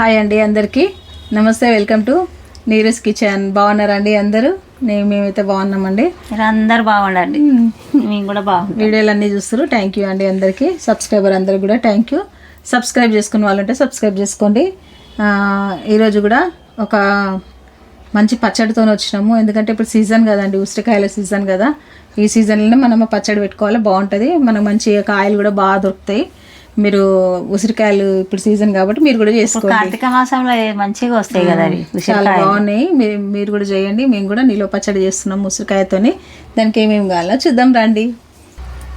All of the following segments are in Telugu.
హాయ్ అండి అందరికీ. నమస్తే వెల్కమ్ టు నీరస్ కిచెన్. బాగున్నారా అండి అందరూ? నేను మేమైతే బాగున్నామండి. మీరు అందరు బాగుండండి. మేము. కూడా బాగుంటాం వీడియోలు అన్నీ చూస్తారు థ్యాంక్ యూ అండి అందరికీ. సబ్స్క్రైబర్ అందరికి కూడా థ్యాంక్ యూ సబ్స్క్రైబ్ చేసుకున్న వాళ్ళంటే సబ్స్క్రైబ్ చేసుకోండి. ఈరోజు కూడా ఒక మంచి పచ్చడితో వచ్చినాము. ఎందుకంటే ఇప్పుడు సీజన్ కదండి ఉసిరికాయల సీజన్ కదా. ఈ సీజన్లోనే మనం పచ్చడి పెట్టుకోవాలి బాగుంటుంది. మనకు మంచి కాయలు కూడా బాగా దొరుకుతాయి. మీరు ఉసిరికాయలు ఇప్పుడు సీజన్ కాబట్టి మీరు కూడా చేసుకోండి. కార్తీక మాసంలో మంచిగా వస్తాయి కదా అవి చాలా బాగున్నాయి. మీరు మీరు కూడా చేయండి. మేము కూడా నిల్వ పచ్చడి చేస్తున్నాం ఉసిరికాయతోని. దానికి ఏమేమి కావాలో చూద్దాం రండి.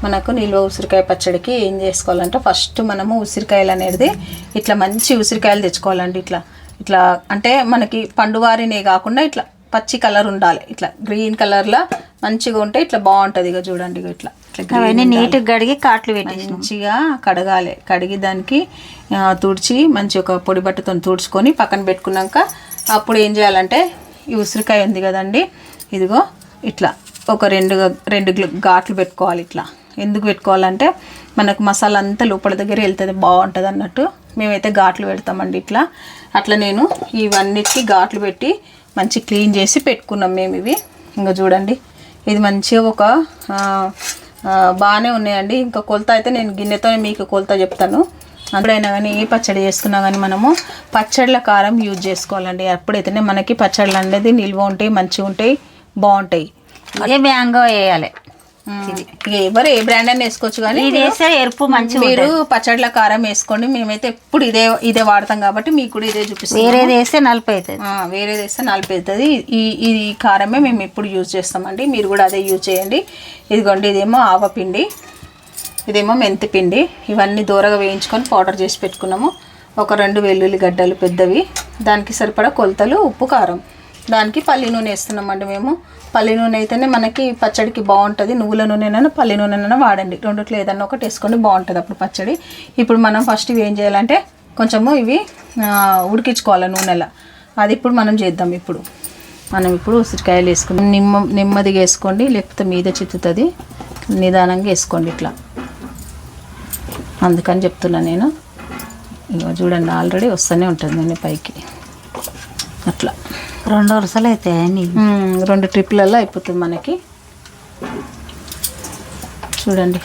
మనకు నిల్వ ఉసిరికాయ పచ్చడికి ఏం చేసుకోవాలంటే ఫస్ట్ మనము ఉసిరికాయలు అనేది ఇట్లా మంచి ఉసిరికాయలు తెచ్చుకోవాలండి ఇట్లా. ఇట్లా అంటే మనకి పండువారినే కాకుండా ఇట్లా పచ్చి కలర్ ఉండాలి. ఇట్లా గ్రీన్ కలర్లో మంచిగా ఉంటే ఇట్లా బాగుంటుంది ఇక చూడండి ఇగో ఇట్లా. అవన్నీ నీట్గా గడిగి కాట్లు పెట్టి మంచిగా కడగాలి. కడిగి దానికి తుడిచి మంచి ఒక పొడి బట్టతో తుడుచుకొని పక్కన పెట్టుకున్నాక అప్పుడు ఏం చేయాలంటే ఈ ఉసిరికాయ ఉంది కదండి ఇదిగో ఇట్లా ఒక రెండు రెండు ఘాట్లు పెట్టుకోవాలి ఇట్లా. ఎందుకు పెట్టుకోవాలంటే మనకు మసాలా అంతా లోపల దగ్గర వెళ్తుంది బాగుంటుంది అన్నట్టు. మేమైతే ఘాట్లు పెడతామండి ఇట్లా. అట్లా నేను ఇవన్నిటికీ ఘాట్లు పెట్టి మంచి క్లీన్ చేసి పెట్టుకున్నాం మేము ఇవి. ఇంకా చూడండి. ఇది మంచిగా ఒక బాగానే ఉన్నాయండి. ఇంకా కొలత అయితే నేను గిన్నెతో మీకు కొలత చెప్తాను. అప్పుడైనా కానీ ఏ పచ్చడి చేసుకున్నా కానీ మనము పచ్చళ్ళ కారం యూజ్ చేసుకోవాలండి. అప్పుడైతేనే మనకి పచ్చళ్ళు అనేది నిల్వ ఉంటాయి మంచిగా ఉంటాయి బాగుంటాయి. అదే మ్యాంగో వేయాలి. ఇక ఎవరు ఏ బ్రాండ్ అయినా వేసుకోవచ్చు కానీ ఇది వేస్తే ఎరుపు మంచిగా మీరు పచ్చళ్ళ కారం వేసుకోండి. మేమైతే ఎప్పుడు ఇదే ఇదే వాడతాం కాబట్టి మీకు కూడా ఇదే చూపిస్తాం వేరేది వేస్తే నలుపు అవుతుంది. వేరేది వేస్తే నలిపి అవుతుంది. ఈ ఈ కారమే మేము ఎప్పుడు యూజ్ చేస్తామండి. మీరు కూడా అదే యూజ్ చేయండి. ఇదిగోండి ఇదేమో ఆవపిండి ఇదేమో మెంతి పిండి. ఇవన్నీ దూరగా వేయించుకొని పౌడర్ చేసి పెట్టుకున్నాము. ఒక రెండు వెల్లుల్లి గడ్డలు పెద్దవి. దానికి సరిపడా కొలతలు ఉప్పు కారం. దానికి పల్లి నూనె వేస్తున్నామండి మేము. పల్లి నూనె అయితేనే మనకి పచ్చడికి బాగుంటుంది. నువ్వుల నూనెనైనా పల్లి నూనెనైనా వాడండి. రెండిట్లో ఏదన్నా ఒకటి వేసుకొని బాగుంటుంది అప్పుడు పచ్చడి. ఇప్పుడు మనం ఫస్ట్ ఇవి ఏం చేయాలంటే కొంచెము ఇవి ఉడికించుకోవాలి నూనెలా. అది ఇప్పుడు మనం చేద్దాం ఇప్పుడు. మనం ఇప్పుడు ఉసిరికాయలు వేసుకుందాం నిమ్మ నెమ్మదిగా వేసుకోండి లేకపోతే మీద చిత్తుతుంది. నిదానంగా వేసుకోండి ఇట్లా. అందుకని చెప్తున్నా నేను. ఇగో చూడండి ఆల్రెడీ వస్తూనే ఉంటుంది నేను పైకి. అట్లా. రెండు వరుసలు అవుతాయి రెండు ట్రిప్లలో అయిపోతుంది మనకి. చూడండి.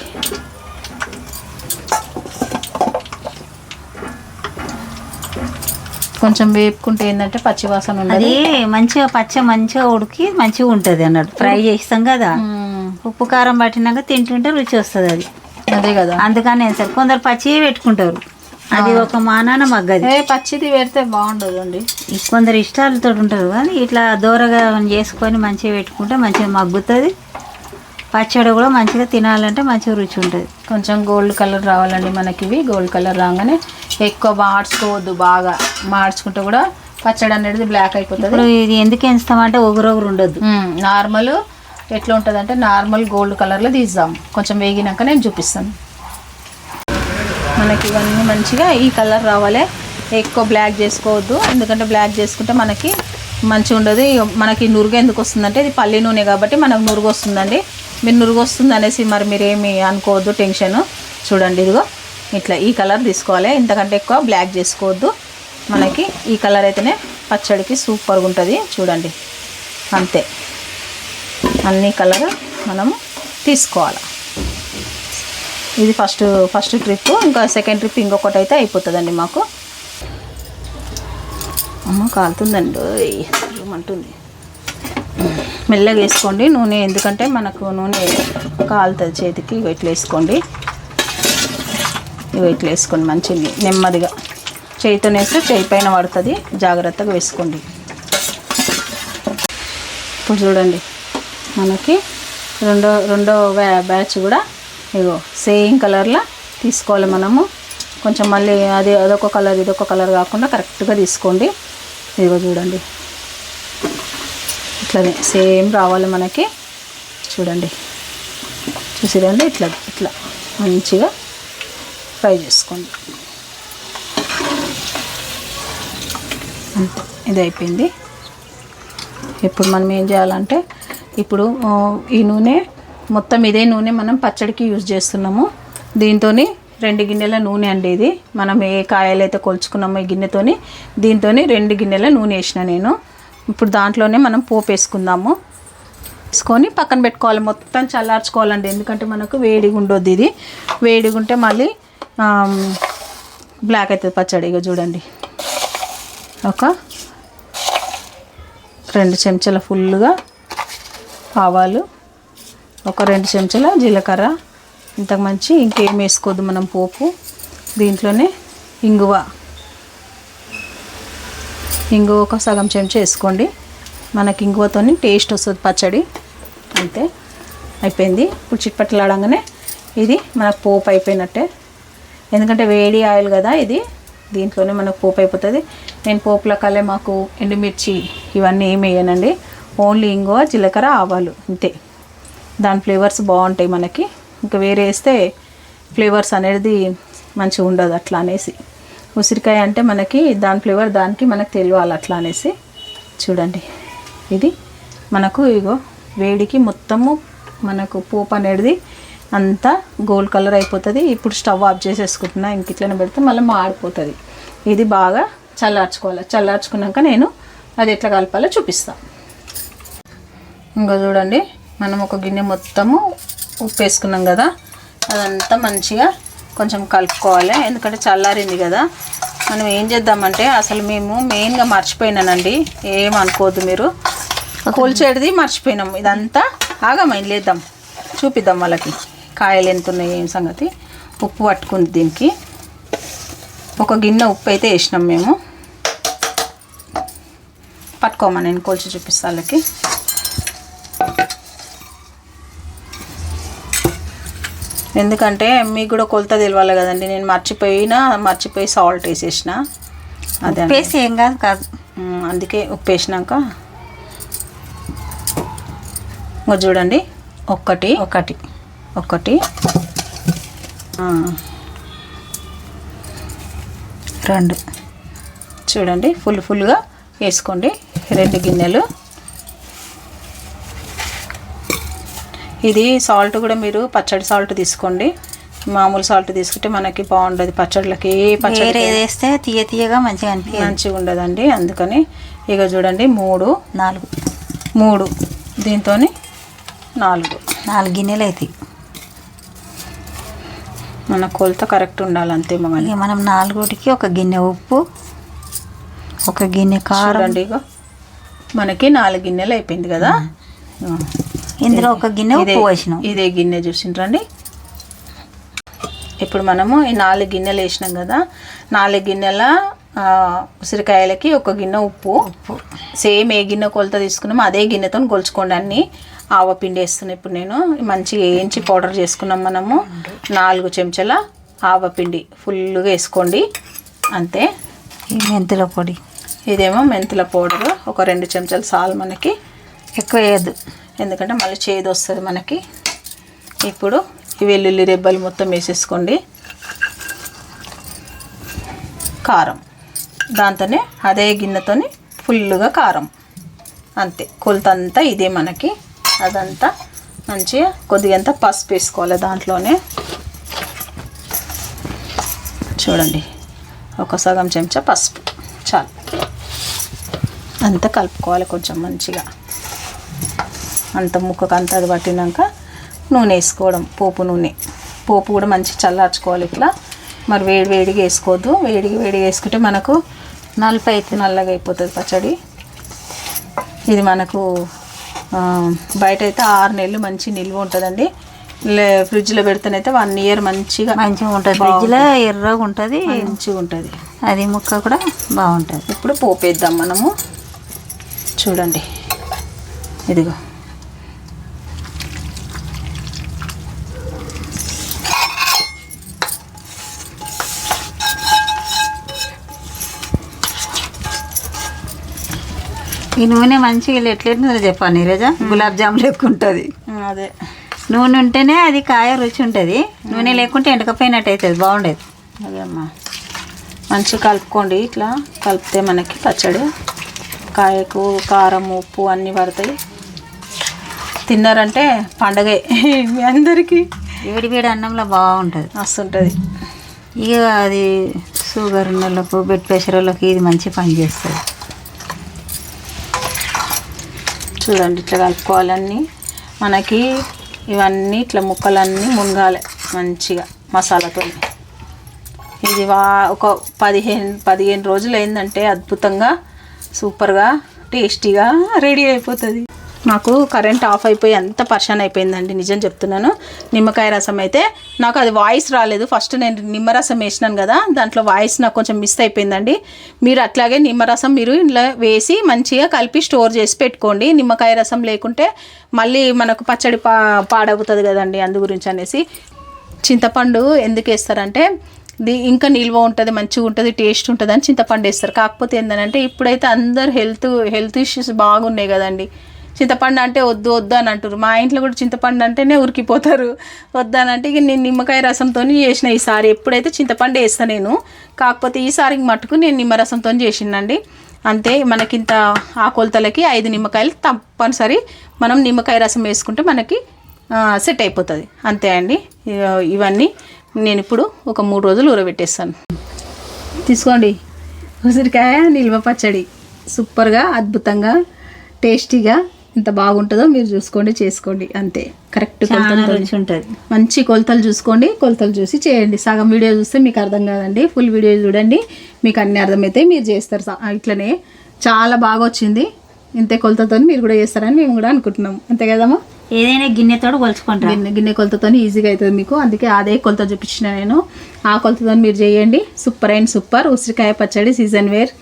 కొంచెం వేపుకుంటే ఏంటంటే పచ్చివాసన ఉండదు. అది మంచిగా పచ్చ మంచిగా ఉడికి మంచిగా ఉంటుంది అన్నట్టు. ఫ్రై చేస్తాం కదా. ఉప్పు కారం పట్టినాక తింటుంటే రుచి వస్తుంది అది. అదే కదా. అందుకని కొందరు పచ్చి పెట్టుకుంటారు. అది ఒక మానాన మగ్గది. పచ్చిది పెడితే బాగుండదు అండి కొందరు ఇష్టాలతో ఉంటారు కానీ ఇట్లా దూరగా చేసుకొని మంచిగా పెట్టుకుంటే మంచిగా మగ్గుతుంది. పచ్చడి కూడా మంచిగా తినాలంటే మంచిగా రుచి ఉంటుంది కొంచెం గోల్డ్ కలర్ రావాలండి మనకి ఇవి గోల్డ్ కలర్ రాగానే ఎక్కువ మార్చుకోవద్దు బాగా. మార్చుకుంటే కూడా పచ్చడి అనేది బ్లాక్ అయిపోతుంది. ఇది ఎందుకు ఎంచుతామంటే ఒగురొగురు ఉండొద్దు నార్మల్ ఎట్లా ఉంటుంది అంటే నార్మల్ గోల్డ్ కలర్లో తీద్దాం. కొంచెం వేగినాక నేను చూపిస్తాను. మనకి ఇవన్నీ మంచిగా ఈ కలర్ రావాలి. ఎక్కువ బ్లాక్ చేసుకోవద్దు. ఎందుకంటే బ్లాక్ చేసుకుంటే మనకి మంచిగా ఉండదు. మనకి నురుగు ఎందుకు వస్తుందంటే ఇది పల్లి నూనె కాబట్టి మనకు నురుగు వస్తుందండి. మీరు నురుగు వస్తుంది అనేసి మరి మీరు అనుకోవద్దు టెన్షన్ చూడండి ఇదిగో. ఇట్లా ఈ కలర్ తీసుకోవాలి. ఇంతకంటే ఎక్కువ బ్లాక్ చేసుకోవద్దు. మనకి ఈ కలర్ అయితేనే పచ్చడికి సూపర్గా ఉంటుంది చూడండి. అంతే. అన్ని కలర్ మనము తీసుకోవాలి. ఇది ఫస్ట్ ఫస్ట్ ట్రిప్ ఇంకా సెకండ్ ట్రిప్ ఇంకొకటి అయితే అయిపోతుందండి మాకు. అమ్మ కాలుతుందండి. అంటుంది మెల్లగా వేసుకోండి. నూనె ఎందుకంటే మనకు నూనె కాలుతుంది చేతికి. ఇవి వేసుకోండి. ఇవి వేసుకోండి మంచిది నెమ్మదిగా. చేయితో వేస్తే చేయి పైన పడుతుంది. జాగ్రత్తగా వేసుకోండి. ఇప్పుడు చూడండి. మనకి రెండో రెండో బ్యా- బ్యాచ్ కూడా ఇగో సేమ్ కలర్లో తీసుకోవాలి మనము. కొంచెం మళ్ళీ అది అదొక కలర్ ఇదొక కలర్ కాకుండా కరెక్ట్గా తీసుకోండి. ఇదిగో చూడండి. ఇట్లనే సేమ్ రావాలి మనకి. చూడండి. చూసిరండి? ఇట్లా ఇట్లా. మంచిగా ఫ్రై చేసుకోండి. ఇది అయిపోయింది. ఇప్పుడు మనం ఏం చేయాలంటే ఇప్పుడు ఈ నూనె మొత్తం ఇదే నూనె మనం పచ్చడికి యూజ్ చేస్తున్నాము. దీంతో రెండు గిన్నెల నూనె అండి ఇది. మనం ఏ కాయలు అయితే కొలుచుకున్నామో ఈ గిన్నెతోని దీంతోని రెండు గిన్నెల నూనె వేసిన నేను. ఇప్పుడు దాంట్లోనే మనం పోపు వేసుకుందాము. వేసుకొని పక్కన పెట్టుకోవాలి. మొత్తం చల్లార్చుకోవాలండి. ఎందుకంటే మనకు వేడిగా ఉండొద్దు ఇది. వేడిగా ఉంటే మళ్ళీ బ్లాక్ అవుతుంది పచ్చడి. చూడండి. ఒక రెండు చెంచాల ఫుల్గా ఆవాలు ఒక రెండు చెంచాల జీలకర్ర. ఇంతకు మంచి ఇంకేం వేసుకోవద్దు మనం పోపు. దీంట్లోనే ఇంగువ. ఇంగువ ఒక సగం చెంచా వేసుకోండి. మనకి ఇంగువతో టేస్ట్ వస్తుంది పచ్చడి. అంతే. అయిపోయింది. ఇప్పుడు చిట్పట్లాడంగానే ఇది మనకు పోపు అయిపోయినట్టే. ఎందుకంటే వేడి ఆయిల్ కదా ఇది. దీంట్లోనే మనకు పోపు అయిపోతుంది. నేను పోపుల కలే మాకు ఎండుమిర్చి ఇవన్నీ ఏమి వేయనండి. ఓన్లీ ఇంగువ జీలకర్ర ఆవాలు. అంతే. దాని ఫ్లేవర్స్ బాగుంటాయి మనకి. ఇంకా వేరే వేస్తే ఫ్లేవర్స్ అనేది మంచిగా ఉండదు అట్లా అనేసి. ఉసిరికాయ అంటే మనకి దాని ఫ్లేవర్ దానికి మనకు తెలియాలి అట్లా అనేసి. చూడండి. ఇది మనకు ఇగో వేడికి మొత్తము మనకు పోపు అనేది అంతా గోల్డ్ కలర్ అయిపోతుంది. ఇప్పుడు స్టవ్ ఆఫ్ చేసేసుకుంటున్నా. ఇంక ఇట్లనే పెడితే మళ్ళీ మాడిపోతుంది. ఇది బాగా చల్లార్చుకోవాలి. చల్లార్చుకున్నాక నేను అది ఎట్లా కలపాలో చూపిస్తాను ఇంకా చూడండి. మనం ఒక గిన్నె మొత్తము ఉప్పు వేసుకున్నాం కదా అదంతా మంచిగా కొంచెం కలుపుకోవాలి. ఎందుకంటే చల్లారింది కదా. మనం ఏం చేద్దామంటే అసలు మేము మెయిన్గా మర్చిపోయినానండి. ఏం అనుకోవద్దు మీరు. కొలిచేటిది మర్చిపోయినాం. ఇదంతా ఆగమైంది లేద్దాం చూపిద్దాం వాళ్ళకి కాయలు ఎంత ఉన్నాయి ఏం సంగతి. ఉప్పు పట్టుకుంది దీనికి. ఒక గిన్నె ఉప్పు అయితే వేసినాం మేము. పట్టుకోమా నేను కొలిచి వాళ్ళకి. ఎందుకంటే మీకు కూడా కొలత తెలియాలి కదండి. నేను మర్చిపోయినా మర్చిపోయి సాల్ట్ వేసేసిన. అదే. ఉప్పేసి ఏం కాదు కాదు. అందుకే ఉప్పు వేసినాక ఇంకో చూడండి. ఒక్కటి ఒకటి. ఒకటి. ఆ, రెండు. చూడండి ఫుల్ ఫుల్గా వేసుకోండి. రెండు గిన్నెలు. ఇది సాల్ట్ కూడా మీరు పచ్చడి సాల్ట్ తీసుకోండి. మామూలు సాల్ట్ తీసుకుంటే మనకి బాగుండదు. పచ్చడిలకి పచ్చడి వేస్తే తీయ తీయగా మంచిగా అనిపించదు. మంచిగా ఉండదండి. అందుకని ఇక చూడండి మూడు నాలుగు. మూడు. దీంతో నాలుగు. నాలుగు గిన్నెలు అవుతాయి మన కొలత కరెక్ట్ ఉండాలి అంతే ఇక మనం నాలుగుటికి ఒక గిన్నె ఉప్పు ఒక గిన్నె కారం. ఇక మనకి నాలుగు గిన్నెలు అయిపోయింది కదా. ఇందులో ఒక గిన్నె ఉప్పు పోసినాం ఇదే గిన్నె చూసిండ్రండి. ఇప్పుడు మనము ఈ నాలుగు గిన్నెలు వేసినాం కదా నాలుగు గిన్నెల ఉసిరికాయలకి ఒక గిన్నె ఉప్పు. ఉప్పు. సేమ్ ఏ గిన్నె కొలత తీసుకున్నామో అదే గిన్నెతో కొలుచుకోండి అన్ని. ఆవపిండి వేస్తున్నాను ఇప్పుడు నేను. మంచిగా వేయించి పౌడర్ చేసుకున్నాం మనము. నాలుగు చెంచాల ఆవపిండి ఫుల్గా వేసుకోండి. అంతే. ఈ మెంతుల పొడి. ఇదేమో మెంతుల పౌడర్. ఒక రెండు చెంచాలు సాల్ మనకి. ఎక్కువ వేయద్దు. ఎందుకంటే మళ్ళీ చేదు వస్తుంది మనకి. ఇప్పుడు ఈ వెల్లుల్లి రెబ్బలు మొత్తం వేసేసుకోండి. కారం. దాంతోనే అదే గిన్నెతోని ఫుల్గా కారం. అంతే. కొలతంతా ఇదే మనకి. అదంతా మంచిగా కొద్దిగంత పసుపు వేసుకోవాలి దాంట్లోనే. చూడండి. ఒక సగం చెంచా పసుపు. చాలు. అంతా కలుపుకోవాలి కొంచెం మంచిగా. అంత ముక్కకు అంత అది పట్టినాక నూనె వేసుకోవడం పోపు నూనె. పోపు కూడా మంచి చల్లార్చుకోవాలి ఇట్లా. మరి వేడి వేడిగా వేసుకోవద్దు. వేడిగా వేడిగా వేసుకుంటే మనకు నలభై అవుతుంది నల్లగా అయిపోతుంది పచ్చడి. ఇది మనకు బయట అయితే ఆరు నెలలు మంచి నిల్వ ఉంటుందండి. ఫ్రిడ్జ్లో పెడితేనైతే వన్ ఇయర్ మంచిగా మంచిగా ఉంటుంది. ఫ్రిడ్జ్లో ఎర్రగా ఉంటుంది. మంచిగా ఉంటుంది. అది ముక్క కూడా బాగుంటుంది. ఇప్పుడు పోపు వేద్దాం మనము. చూడండి. ఇదిగో. ఈ నూనె మంచిగా ఎట్లెట్టుందో చెప్పాను నీరజ గులాబ్ జామ్ లెక్క ఉంటుంది ఉమ్, అదే. నూనె ఉంటేనే అది కాయ రుచి ఉంటుంది. నూనె లేకుంటే ఎండకపోయినట్టు అవుతుంది బాగుండేది. అదే అమ్మా. మంచిగా కలుపుకోండి ఇట్లా కలిపితే మనకి పచ్చడి. కాయకు కారం ఉప్పు అన్నీ పడతాయి. తిన్నారంటే పండగే. మీ అందరికీ వేడి వేడి అన్నంలో బాగుంటుంది. మస్తు ఉంటుంది ఇక అది షుగర్ ఉన్న వాళ్ళకు బ్లడ్ ప్రెషర్ వాళ్ళకి ఇది మంచి పని చేస్తుంది. చూడండి ఇట్లా కలుపుకోవాలన్నీ. మనకి ఇవన్నీ ఇట్లా ముక్కలన్నీ మునగాలి మంచిగా మసాలాతో. ఇది వా ఒక పదిహేను పదిహేను రోజులు అయిందంటే అద్భుతంగా సూపర్గా టేస్టీగా రెడీ అయిపోతుంది. నాకు కరెంట్ ఆఫ్ అయిపోయి అంత పర్షన్ అయిపోయిందండి నిజం చెప్తున్నాను. నిమ్మకాయ రసం అయితే నాకు అది వాయిస్ రాలేదు. ఫస్ట్ నేను నిమ్మరసం వేసినాను కదా దాంట్లో వాయిస్ నాకు కొంచెం మిస్ అయిపోయిందండి. మీరు అట్లాగే నిమ్మరసం మీరు ఇంట్లో వేసి మంచిగా కలిపి స్టోర్ చేసి పెట్టుకోండి. నిమ్మకాయ రసం లేకుంటే మళ్ళీ మనకు పచ్చడి పా పాడవుతుంది కదండి అందు గురించి అనేసి. చింతపండు ఎందుకు వేస్తారంటే ది ఇంకా నిల్వ ఉంటుంది మంచిగా ఉంటుంది టేస్ట్ ఉంటుంది అని చింతపండు వేస్తారు. కాకపోతే ఏంటంటే ఇప్పుడైతే అందరు హెల్త్ హెల్త్ ఇష్యూస్ బాగున్నాయి కదండి. చింతపండు అంటే వద్దు వద్దు అని అంటారు మా ఇంట్లో కూడా చింతపండు అంటేనే ఉరికిపోతారు. వద్దానంటే ఇక నేను నిమ్మకాయ రసంతో చేసిన ఈసారి. ఎప్పుడైతే చింతపండు వేస్తాను నేను కాకపోతే ఈసారికి మట్టుకు నేను నిమ్మరసంతో చేసిందండి. అంతే మనకింత ఆ కొలతలకి ఐదు నిమ్మకాయలు తప్పనిసరి మనం నిమ్మకాయ రసం వేసుకుంటే మనకి సెట్ అయిపోతుంది. అంతే అండి. ఇవన్నీ నేను ఇప్పుడు ఒక మూడు రోజులు ఊరబెట్టేస్తాను. తీసుకోండి. ఉసిరికాయ నిల్వ పచ్చడి. సూపర్గా అద్భుతంగా టేస్టీగా ఎంత బాగుంటుందో మీరు చూసుకోండి చేసుకోండి అంతే. కరెక్ట్ రుచి ఉంటుంది మంచి కొలతలు చూసుకోండి కొలతలు చూసి చేయండి. సగం వీడియో చూస్తే మీకు అర్థం కాదండి ఫుల్ వీడియో చూడండి మీకు అన్ని అర్థమైతే మీరు చేస్తారు. ఇట్లనే చాలా బాగా వచ్చింది. ఇంతే కొలతతో మీరు కూడా చేస్తారని మేము కూడా అనుకుంటున్నాం. అంతే కదమ్మా? ఏదైనా గిన్నెతోడు కొలుచుకుంటారు? గిన్నె గిన్నె కొలతతో ఈజీగా అవుతుంది మీకు. అందుకే అదే కొలత చూపించిన నేను. ఆ కొలతతో మీరు చేయండి. సూపర్ అండ్ సూపర్ ఉసిరికాయ పచ్చడి సీజన్ వేర్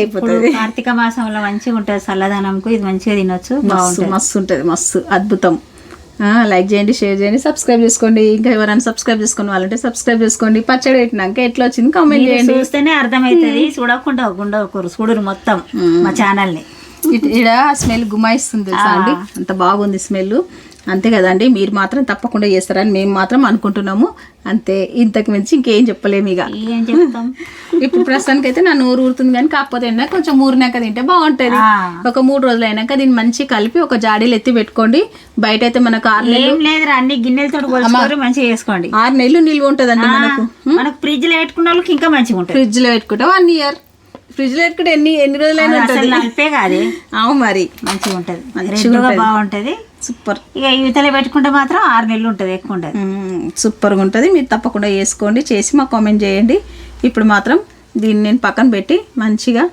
అయిపోతుంది. కార్తీక మాసంలో మంచిగా ఉంటుంది చల్లదనంకు ఇది మంచిగా తినొచ్చు మస్తు బాగుంటుంది. మస్తు ఉంటుంది మస్తు అద్భుతం. లైక్ చేయండి షేర్ చేయండి సబ్స్క్రైబ్ చేసుకోండి. ఇంకా ఎవరైనా సబ్స్క్రైబ్ చేసుకుని వాళ్ళంటే సబ్స్క్రైబ్ చేసుకోండి. పచ్చడి పెట్టినాక ఎట్లా వచ్చింది కామెంట్ చేయండి. చూస్తేనే అర్థమవుతుంది చూడకుండా ఉండకూరు చూడరు మొత్తం మా ఛానల్ని ఈడ స్మెల్ గుమాయిస్తుంది అండి? అంత బాగుంది స్మెల్ అంతే కదండి మీరు మాత్రం తప్పకుండా చేస్తారని మేము మాత్రం అనుకుంటున్నాము. అంతే ఇంతకు మించి ఇంకేం చెప్పలేము ఇక. ఏం చెప్తాం? ఇప్పుడు ప్రస్తుతానికి అయితే నా నోరు ఊరుతుంది కానీ కాకపోతే ఏంటంటే కొంచెం ఊరినాక తింటే బాగుంటది. ఒక మూడు రోజులు అయినాక దీన్ని మంచి కలిపి ఒక జాడీలు ఎత్తి పెట్టుకోండి. బయట అయితే మనకు ఆరు నెలలు అన్ని గిన్నెలతో మంచిగా చేసుకోండి. ఆరు నెలలు నిల్వ ఉంటుందండి మనకు మనకు ఫ్రిడ్జ్లో పెట్టుకున్న వాళ్ళకి ఇంకా మంచిగా ఉంటుంది. ఫ్రిడ్జ్లో పెట్టుకుంటే వన్ ఇయర్. ఫ్రిడ్జ్లో పెట్టుకుంటే ఎన్ని ఎన్ని రోజులైనా ఉంటుంది. నలిపే కాదు. అవు మరి. మంచిగా ఉంటుంది. మంచిగా ఉంటది. బాగుంటది. సూపర్. ఇక యువతలో పెట్టుకుంటే మాత్రం ఆరు నెలలు ఉంటుంది ఎక్కువ ఉంటుంది. సూపర్గా ఉంటుంది. మీరు తప్పకుండా వేసుకోండి చేసి మాకు కామెంట్ చేయండి. ఇప్పుడు మాత్రం దీన్ని నేను పక్కన పెట్టి మంచిగా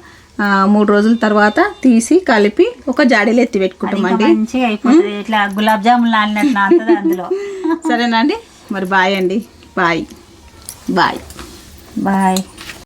మూడు రోజుల తర్వాత తీసి కలిపి ఒక జాడీలో ఎత్తి పెట్టుకుంటామండి మంచిగా అయిపోతుంది. ఇట్లా గులాబ్ జామున్ అందులో. సరేనా అండి? మరి బాయ్ అండి. బాయ్. బాయ్. బాయ్.